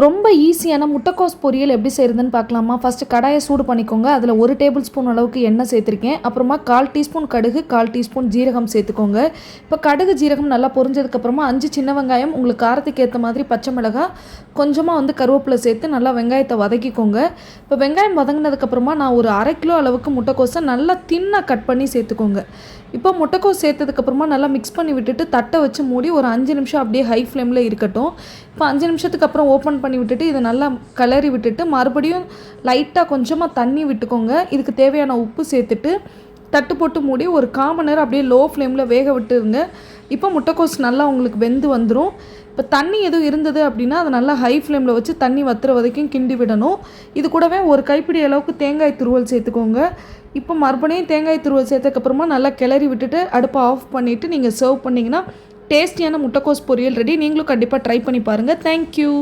ரொம்ப ஈஸியான முட்டைக்கோஸ் பொரியல் எப்படி செய்கிறதுன்னு பார்க்கலாமா? ஃபஸ்ட்டு கடாயை சூடு பண்ணிக்கோங்க. அதில் ஒரு டேபிள் ஸ்பூன் அளவுக்கு எண்ணெய் சேர்த்துருக்கேன். அப்புறமா கால் டீஸ்பூன் கடுகு கால் டீஸ்பூன் ஜீரகம் சேர்த்துக்கோங்க. இப்போ கடுகு ஜீரகம் நல்லா பொரிஞ்சதுக்கப்புறமா அஞ்சு சின்ன வெங்காயம் உங்களுக்கு காரத்துக்கு ஏற்ற மாதிரி பச்சை மிளகாய் கொஞ்சமாக வந்து கருவேப்பிலை சேர்த்து நல்லா வெங்காயத்தை வதக்கிக்கோங்க. இப்போ வெங்காயம் வதங்கினதுக்கப்புறமா நான் ஒரு அரை கிலோ அளவுக்கு முட்டைக்கோஸை நல்லா தின்னாக கட் பண்ணி சேர்த்துக்கோங்க. இப்போ முட்டைக்கோஸ் சேர்த்ததுக்கப்புறமா நல்லா மிக்ஸ் பண்ணி விட்டுட்டு தட்டை வச்சு மூடி ஒரு அஞ்சு நிமிஷம் அப்படியே ஹை ஃப்ளேமில் இருக்கட்டும். இப்போ அஞ்சு நிமிஷத்துக்கு அப்புறம் ஓப்பன் பண்ணி விட்டுட்டு இதை நல்லா கிளறி விட்டுட்டு மறுபடியும் லைட்டாக கொஞ்சமாக தண்ணி விட்டுக்கோங்க. இதுக்கு தேவையான உப்பு சேர்த்துட்டு தட்டு போட்டு மூடி ஒரு காமனர் நேரம் அப்படியே லோ ஃப்ளேமில் வேக விட்டுருங்க. இப்போ முட்டைக்கோஸ் நல்லா உங்களுக்கு வெந்து வந்துடும் இப்போ தண்ணி எதுவும் இருந்தது அப்படின்னா அதை நல்லா ஹை ஃப்ளேமில் வச்சு தண்ணி வத்துற வரைக்கும் கிண்டி விடணும். இது கூடவே ஒரு கைப்பிடி அளவுக்கு தேங்காய் துருவல் சேர்த்துக்கோங்க. இப்போ மறுபடியும் தேங்காய் துருவல் சேர்த்ததுக்கப்புறமா நல்லா கிளறி விட்டுட்டு அடுப்பை ஆஃப் பண்ணிவிட்டு நீங்கள் சர்வ் பண்ணிங்கன்னா டேஸ்டியான முட்டைக்கோஸ் பொரியல் ரெடி நீங்களும் கண்டிப்பாக ட்ரை பண்ணி பாருங்கள் தேங்க்யூ